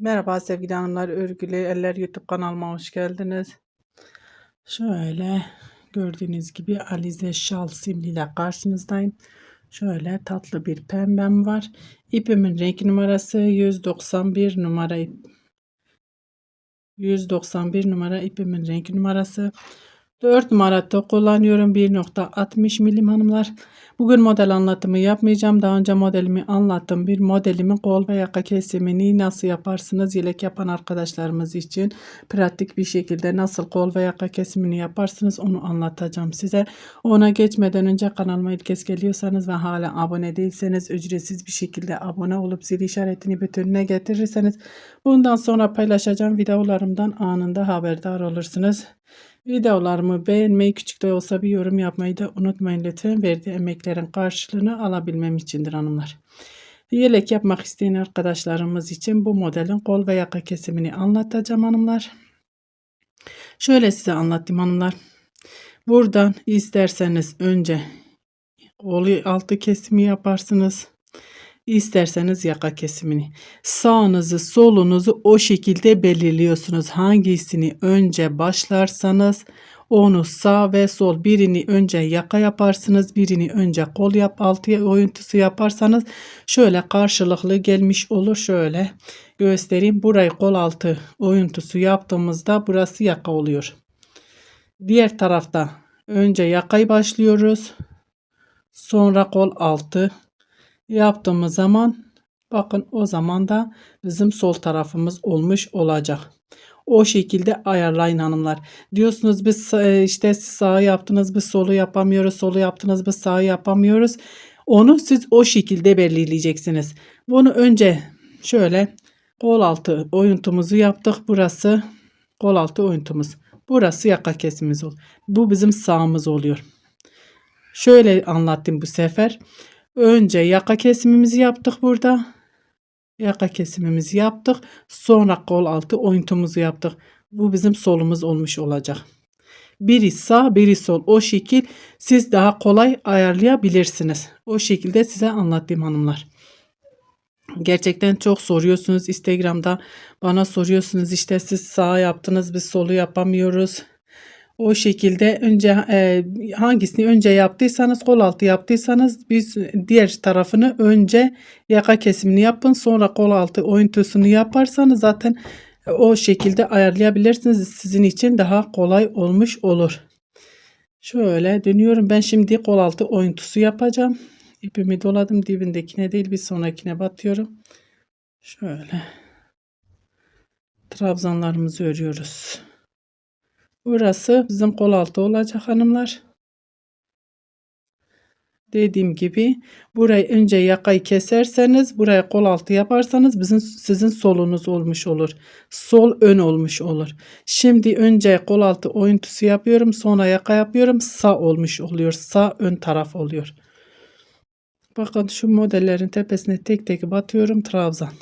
Merhaba sevgili hanımlar, Örgülü Eller YouTube kanalıma hoş geldiniz. Şöyle gördüğünüz gibi Alize Şal simliyle karşınızdayım. Şöyle tatlı bir pembem var. İpimin renk numarası 191 numara ip. 191 numara ipimin renk numarası. 4 numara tok kullanıyorum 1.60 milim hanımlar. Bugün model anlatımı yapmayacağım. Daha önce modelimi anlattım. Bir modelimin kol ve yaka kesimini nasıl yaparsınız? Yelek yapan arkadaşlarımız için pratik bir şekilde nasıl kol ve yaka kesimini yaparsınız onu anlatacağım size. Ona geçmeden önce kanalıma ilk kez geliyorsanız ve hala abone değilseniz ücretsiz bir şekilde abone olup zil işaretini bütününe getirirseniz bundan sonra paylaşacağım videolarımdan anında haberdar olursunuz. Videolarımı beğenmeyi, küçük de olsa bir yorum yapmayı da unutmayın lütfen. Verdiği emeklerin karşılığını alabilmem içindir hanımlar. Yelek yapmak isteyen arkadaşlarımız için bu modelin kol ve yaka kesimini anlatacağım hanımlar. Şöyle size anlatayım hanımlar. Buradan isterseniz önce kolu altı kesimi yaparsınız. İsterseniz yaka kesimini. Sağınızı solunuzu o şekilde belirliyorsunuz. Hangisini önce başlarsanız onu sağ ve sol birini önce yaka yaparsınız birini önce kol yap altı oyuntusu yaparsanız şöyle karşılıklı gelmiş olur şöyle göstereyim burayı kol altı oyuntusu yaptığımızda burası yaka oluyor diğer tarafta önce yakayı başlıyoruz sonra kol altı yaptığımız zaman bakın o zaman da bizim sol tarafımız olmuş olacak. O şekilde ayarlayın hanımlar. Diyorsunuz biz e, işte sağı yaptınız biz solu yapamıyoruz. Solu yaptınız biz sağı yapamıyoruz. Onu siz o şekilde belirleyeceksiniz. Bunu önce şöyle kol altı oyuntumuzu yaptık. Burası kol altı oyuntumuz. Burası yaka kesimimiz ol. Bu bizim sağımız oluyor. Şöyle anlattım bu sefer. Önce yaka kesimimizi yaptık burada. Yaka kesimimizi yaptık. Sonra kol altı oyuntumuzu yaptık. Bu bizim solumuz olmuş olacak. Biri sağ biri sol o şekil siz daha kolay ayarlayabilirsiniz. O şekilde size anlattım hanımlar. Gerçekten çok soruyorsunuz Instagram'da bana soruyorsunuz işte siz sağ yaptınız biz solu yapamıyoruz. O şekilde önce e, hangisini önce yaptıysanız kol altı yaptıysanız biz diğer tarafını önce yaka kesimini yapın sonra kol altı oyuntusunu yaparsanız zaten o şekilde ayarlayabilirsiniz. Sizin için daha kolay olmuş olur. Şöyle dönüyorum. Ben şimdi kol altı oyuntusu yapacağım. İpimi doladım. Dibindekine değil bir sonrakine batıyorum. Şöyle. Trabzanlarımızı örüyoruz. Burası bizim kol altı olacak hanımlar. Dediğim gibi burayı önce yakayı keserseniz buraya kol altı yaparsanız bizim sizin solunuz olmuş olur. Sol ön olmuş olur. Şimdi önce kol altı oyuntusu yapıyorum sonra yaka yapıyorum sağ olmuş oluyor. Sağ ön taraf oluyor. Bakın şu modellerin tepesine tek tek batıyorum trabzan.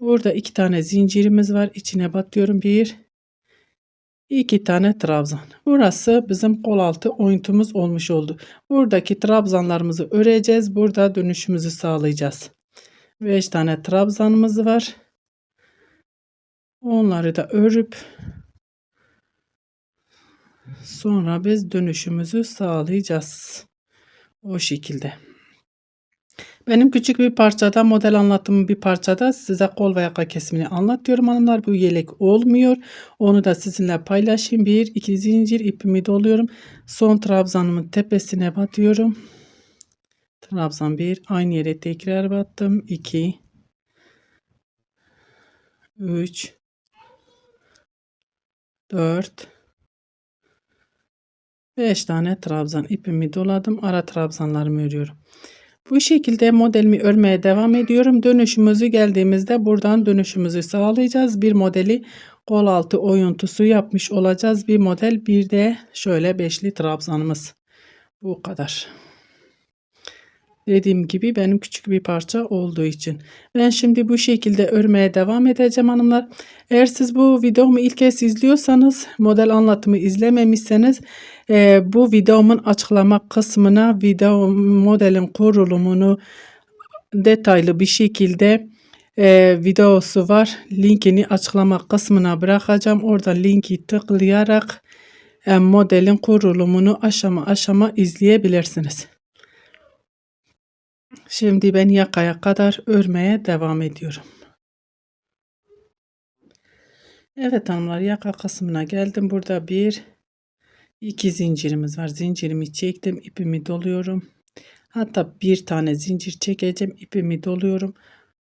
Burada iki tane zincirimiz var. İçine batıyorum. Bir, 2 tane trabzan. Burası bizim kol altı oyuntumuz olmuş oldu. Buradaki trabzanlarımızı öreceğiz. Burada dönüşümüzü sağlayacağız. 5 tane trabzanımız var. Onları da örüp sonra biz dönüşümüzü sağlayacağız. O şekilde. Benim küçük bir parçada model anlatımı bir parçada size kol ve yaka kesimini anlatıyorum hanımlar. Bu yelek olmuyor. Onu da sizinle paylaşayım. Bir iki zincir ipimi doluyorum. Son trabzanımın tepesine batıyorum. Trabzan bir aynı yere tekrar battım. 2 3 4 5 tane trabzan ipimi doladım. Ara trabzanlarımı örüyorum. Bu şekilde modelimi örmeye devam ediyorum. Dönüşümüzü geldiğimizde buradan dönüşümüzü sağlayacağız. Bir modeli kol altı oyuntusu yapmış olacağız. Bir model bir de şöyle beşli trabzanımız. Bu kadar. Dediğim gibi benim küçük bir parça olduğu için. Ben şimdi bu şekilde örmeye devam edeceğim hanımlar. Eğer siz bu videomu ilk kez izliyorsanız model anlatımı izlememişseniz e, bu videomun açıklama kısmına video modelin kurulumunu detaylı bir şekilde e, videosu var. Linkini açıklama kısmına bırakacağım. Orada linki tıklayarak e, modelin kurulumunu aşama aşama izleyebilirsiniz. Şimdi ben yakaya kadar örmeye devam ediyorum. Evet hanımlar yaka kısmına geldim. Burada bir iki zincirimiz var. Zincirimi çektim. ipimi doluyorum. Hatta bir tane zincir çekeceğim. ipimi doluyorum.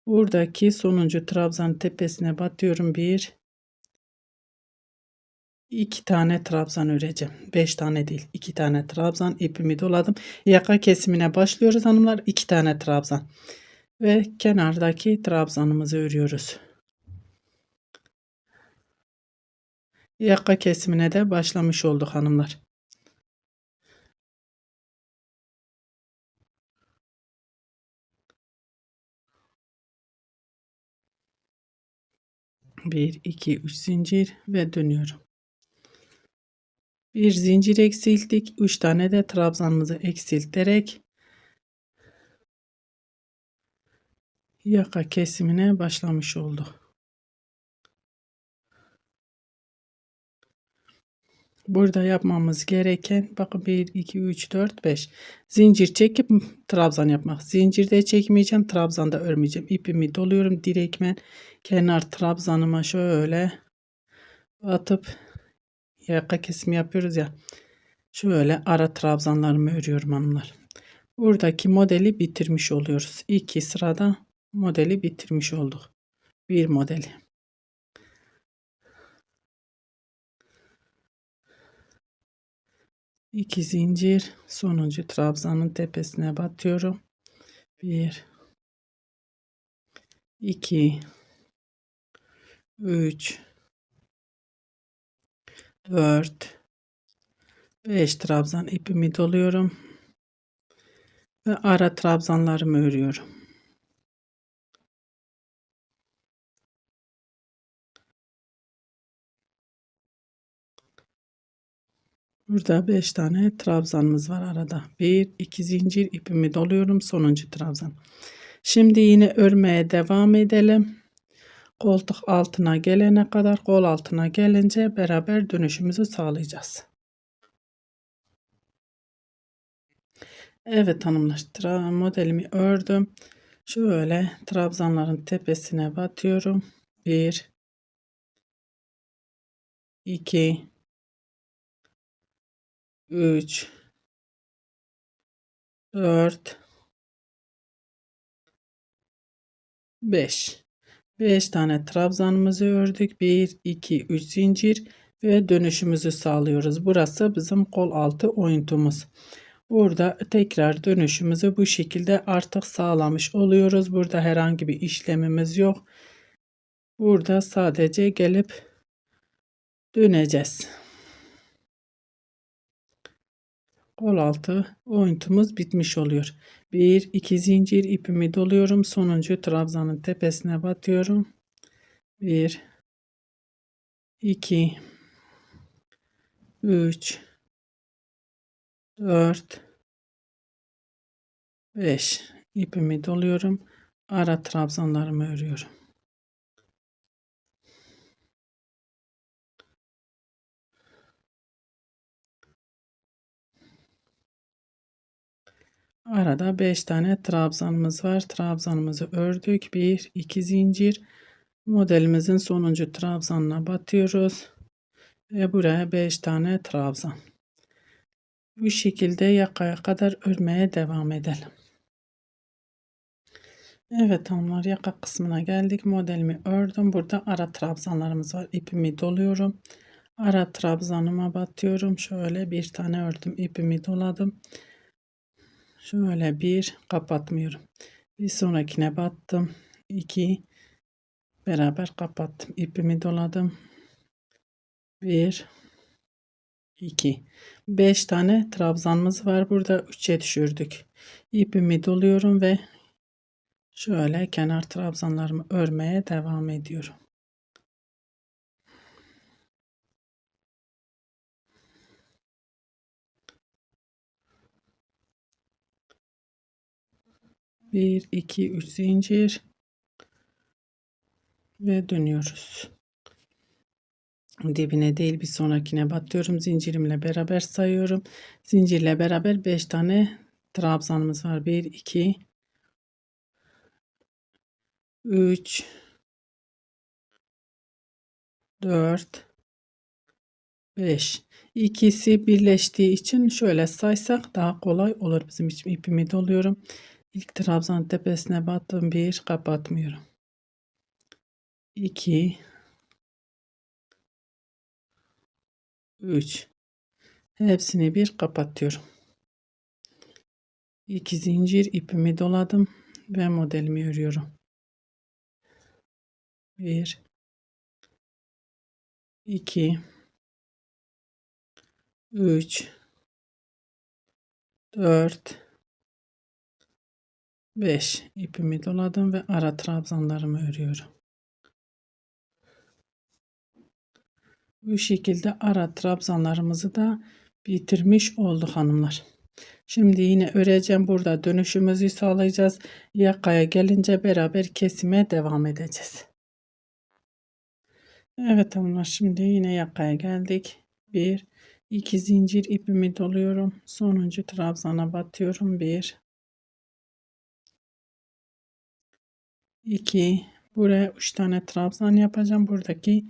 Buradaki sonuncu trabzan tepesine batıyorum. Bir iki tane trabzan öreceğim. Beş tane değil. iki tane trabzan ipimi doladım. Yaka kesimine başlıyoruz hanımlar. iki tane trabzan. Ve kenardaki trabzanımızı örüyoruz. Yaka kesimine de başlamış olduk hanımlar. Bir, iki, üç zincir ve dönüyorum. Bir zincir eksilttik. Üç tane de trabzanımızı eksilterek yaka kesimine başlamış olduk. Burada yapmamız gereken bakın 1 2 3 4 5 zincir çekip trabzan yapmak. Zincirde çekmeyeceğim, trabzanda örmeyeceğim. İpimi doluyorum direkmen kenar trabzanıma şöyle atıp yaka kesimi yapıyoruz ya. Şöyle ara trabzanlarımı örüyorum hanımlar. Buradaki modeli bitirmiş oluyoruz. İki sırada modeli bitirmiş olduk. Bir modeli. 2 zincir sonuncu trabzanın tepesine batıyorum. 1 2 3 4 5 trabzan ipimi doluyorum ve ara trabzanlarımı örüyorum. Burada 5 tane trabzanımız var arada. 1 2 zincir ipimi doluyorum sonuncu trabzan. Şimdi yine örmeye devam edelim. Koltuk altına gelene kadar kol altına gelince beraber dönüşümüzü sağlayacağız. Evet hanımlar modelimi ördüm. Şöyle trabzanların tepesine batıyorum. 1 2 3 4 5 5 tane trabzanımızı ördük. 1 2 3 zincir ve dönüşümüzü sağlıyoruz. Burası bizim kol altı oyuntumuz. Burada tekrar dönüşümüzü bu şekilde artık sağlamış oluyoruz. Burada herhangi bir işlemimiz yok. Burada sadece gelip döneceğiz. Kol altı oyuntumuz bitmiş oluyor. 1 2 zincir ipimi doluyorum. Sonuncu trabzanın tepesine batıyorum. 1 2 3 4 5 ipimi doluyorum. Ara trabzanlarımı örüyorum. Arada 5 tane trabzanımız var. Trabzanımızı ördük. 1 2 zincir modelimizin sonuncu trabzanına batıyoruz. Ve buraya 5 tane trabzan. Bu şekilde yakaya kadar örmeye devam edelim. Evet hanımlar yaka kısmına geldik. Modelimi ördüm. Burada ara trabzanlarımız var. İpimi doluyorum. Ara trabzanıma batıyorum. Şöyle bir tane ördüm. İpimi doladım. Şöyle bir kapatmıyorum. Bir sonrakine battım. 2 beraber kapattım. İpimi doladım. 1 2 5 tane trabzanımız var. Burada 3'e düşürdük. İpimi doluyorum ve şöyle kenar trabzanlarımı örmeye devam ediyorum. Bir, iki, üç zincir. ve dönüyoruz. Dibine değil bir sonrakine batıyorum. Zincirimle beraber sayıyorum. Zincirle beraber 5 tane trabzanımız var. 1 2 3 4 5 ikisi birleştiği için şöyle saysak daha kolay olur bizim için ipimi doluyorum ilk trabzan tepesine battım bir kapatmıyorum. 2 3 hepsini bir kapatıyorum. 2 zincir ipimi doladım ve modelimi örüyorum. 1 2 3 4 5 ipimi doladım ve ara trabzanlarımı örüyorum. Bu şekilde ara trabzanlarımızı da bitirmiş olduk hanımlar. Şimdi yine öreceğim. Burada dönüşümüzü sağlayacağız. Yakaya gelince beraber kesime devam edeceğiz. Evet hanımlar şimdi yine yakaya geldik. 1 2 zincir ipimi doluyorum. Sonuncu trabzana batıyorum. 1 2 buraya 3 tane trabzan yapacağım. Buradaki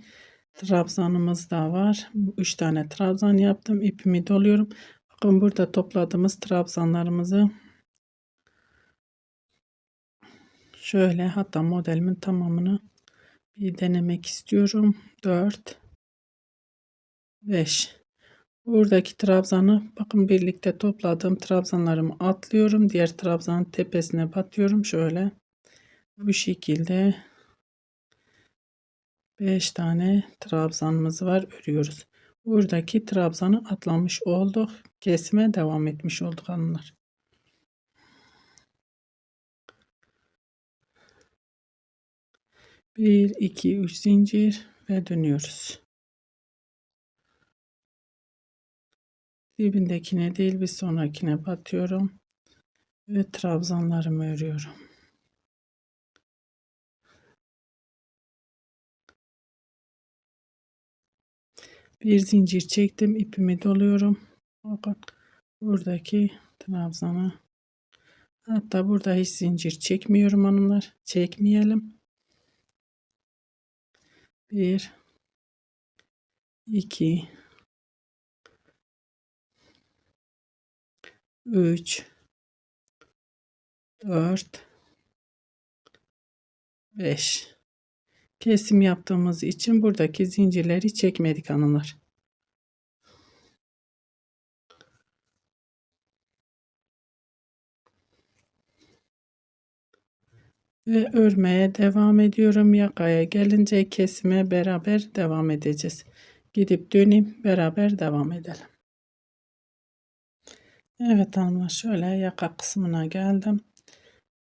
trabzanımız da var. 3 tane trabzan yaptım. İpimi doluyorum. Bakın burada topladığımız trabzanlarımızı şöyle hatta modelimin tamamını bir denemek istiyorum. 4 5 Buradaki trabzanı bakın birlikte topladığım trabzanlarımı atlıyorum. Diğer trabzanın tepesine batıyorum. Şöyle bu şekilde 5 tane trabzanımız var. Örüyoruz. Buradaki trabzanı atlamış olduk. Kesime devam etmiş olduk hanımlar. Bir, iki, üç zincir ve dönüyoruz. Dibindekine değil bir sonrakine batıyorum. Ve trabzanlarımı örüyorum. Bir zincir çektim. ipimi doluyorum. Bakın buradaki trabzana hatta burada hiç zincir çekmiyorum hanımlar. Çekmeyelim. Bir, iki, 3 4 5 kesim yaptığımız için buradaki zincirleri çekmedik hanımlar. Ve örmeye devam ediyorum. Yakaya gelince kesime beraber devam edeceğiz. Gidip döneyim beraber devam edelim. Evet hanımlar şöyle yaka kısmına geldim.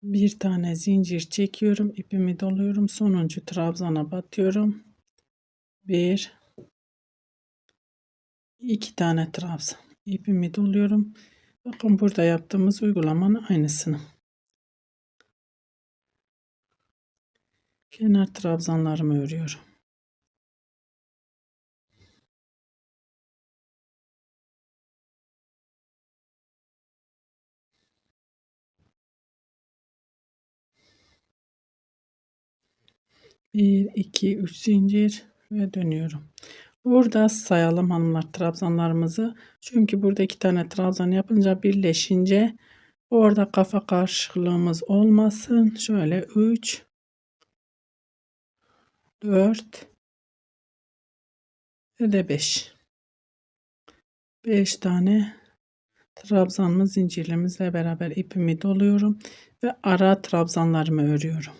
Bir tane zincir çekiyorum. ipimi doluyorum. Sonuncu trabzana batıyorum. Bir, iki tane trabzan. ipimi doluyorum. Bakın burada yaptığımız uygulamanın aynısını. Kenar trabzanlarımı örüyorum. Bir, iki, üç zincir ve dönüyorum. Burada sayalım hanımlar trabzanlarımızı. Çünkü burada iki tane trabzan yapınca birleşince orada kafa karışıklığımız olmasın. Şöyle 3 4 ve de 5. 5 tane trabzanımız zincirlemizle beraber ipimi doluyorum ve ara trabzanlarımı örüyorum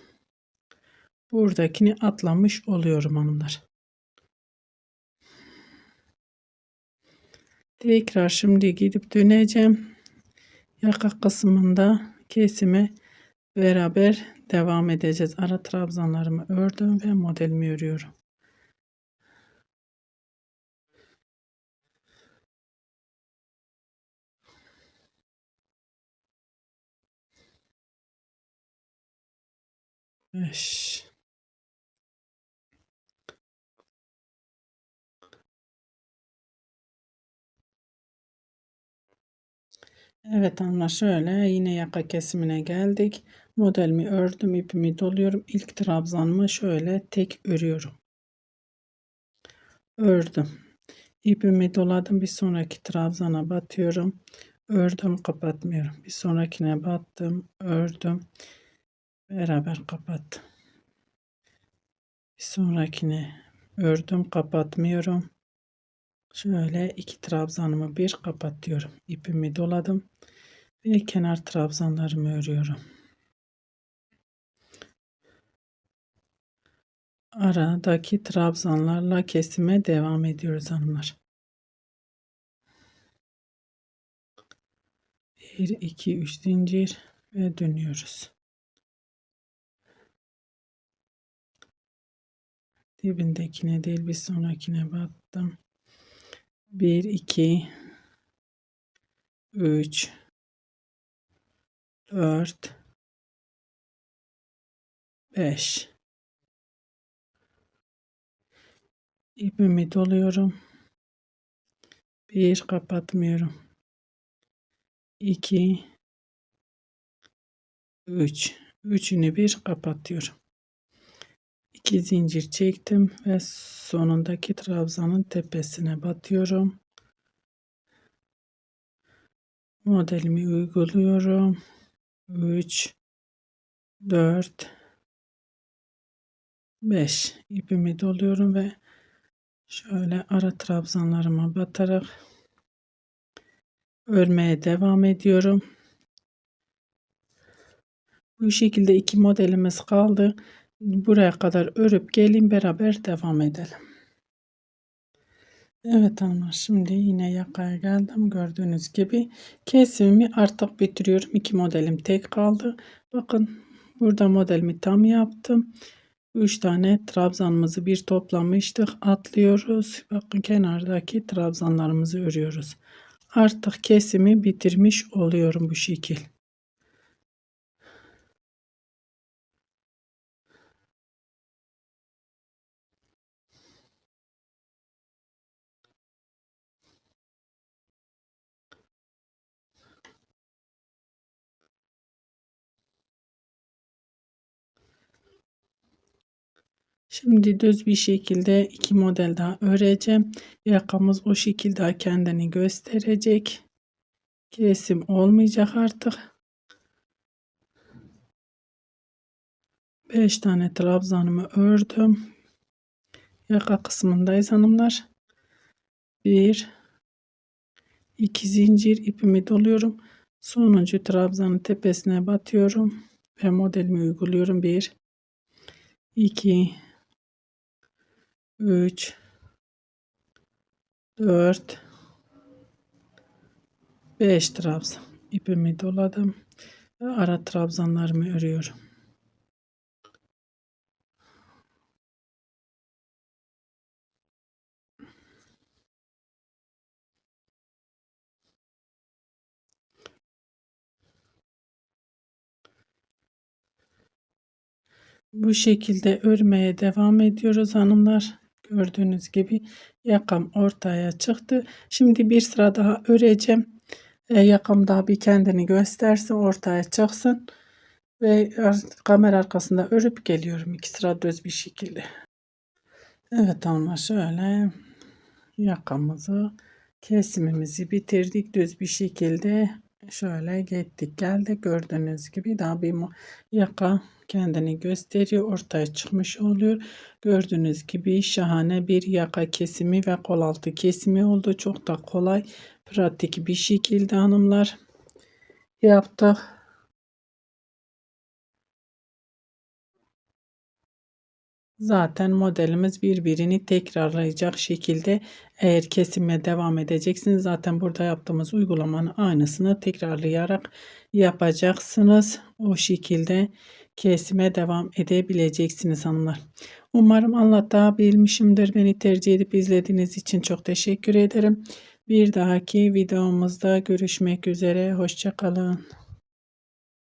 buradakini atlamış oluyorum hanımlar. Tekrar şimdi gidip döneceğim. Yaka kısmında kesime beraber devam edeceğiz. Ara trabzanlarımı ördüm ve modelimi örüyorum. Beş. Evet hanımlar şöyle yine yaka kesimine geldik. Modelimi ördüm, ipimi doluyorum. İlk trabzanımı şöyle tek örüyorum. Ördüm. İpimi doladım. Bir sonraki trabzana batıyorum. Ördüm, kapatmıyorum. Bir sonrakine battım, ördüm. Beraber kapattım. Bir sonrakine ördüm, kapatmıyorum. Şöyle iki trabzanımı bir kapatıyorum. İpimi doladım ve kenar trabzanlarımı örüyorum. Aradaki trabzanlarla kesime devam ediyoruz hanımlar. 1 2 3 zincir ve dönüyoruz. Dibindekine değil bir sonrakine battım. 1 2 3 4 5 ipimi doluyorum. 1 kapatmıyorum. 2 3 üçünü bir kapatıyorum. 2 zincir çektim ve sonundaki trabzanın tepesine batıyorum. Modelimi uyguluyorum. 3 4 5 ipimi doluyorum ve şöyle ara trabzanlarıma batarak örmeye devam ediyorum. Bu şekilde iki modelimiz kaldı. Buraya kadar örüp gelin beraber devam edelim. Evet hanımlar şimdi yine yakaya geldim. Gördüğünüz gibi kesimimi artık bitiriyorum. İki modelim tek kaldı. Bakın burada modelimi tam yaptım. 3 tane trabzanımızı bir toplamıştık. Atlıyoruz. Bakın kenardaki trabzanlarımızı örüyoruz. Artık kesimi bitirmiş oluyorum bu şekil. Şimdi düz bir şekilde iki model daha öreceğim. Yakamız o şekilde kendini gösterecek. Kesim olmayacak artık. 5 tane trabzanımı ördüm. Yaka kısmındayız hanımlar. 1 2 zincir ipimi doluyorum. Sonuncu trabzanın tepesine batıyorum ve modelimi uyguluyorum. 1 2 3 4 5 trabzan ipimi doladım ve ara trabzanlarımı örüyorum. Bu şekilde örmeye devam ediyoruz hanımlar. Gördüğünüz gibi yakam ortaya çıktı. Şimdi bir sıra daha öreceğim. E, yakam daha bir kendini göstersin ortaya çıksın. Ve kamera arkasında örüp geliyorum. iki sıra düz bir şekilde. Evet hanımlar şöyle yakamızı kesimimizi bitirdik düz bir şekilde şöyle gittik geldi gördüğünüz gibi daha bir yaka kendini gösteriyor ortaya çıkmış oluyor. Gördüğünüz gibi şahane bir yaka kesimi ve kol altı kesimi oldu. Çok da kolay pratik bir şekilde hanımlar yaptık Zaten modelimiz birbirini tekrarlayacak şekilde eğer kesime devam edeceksiniz. Zaten burada yaptığımız uygulamanın aynısını tekrarlayarak yapacaksınız. O şekilde kesime devam edebileceksiniz hanımlar. Umarım anlatabilmişimdir. Beni tercih edip izlediğiniz için çok teşekkür ederim. Bir dahaki videomuzda görüşmek üzere. Hoşçakalın.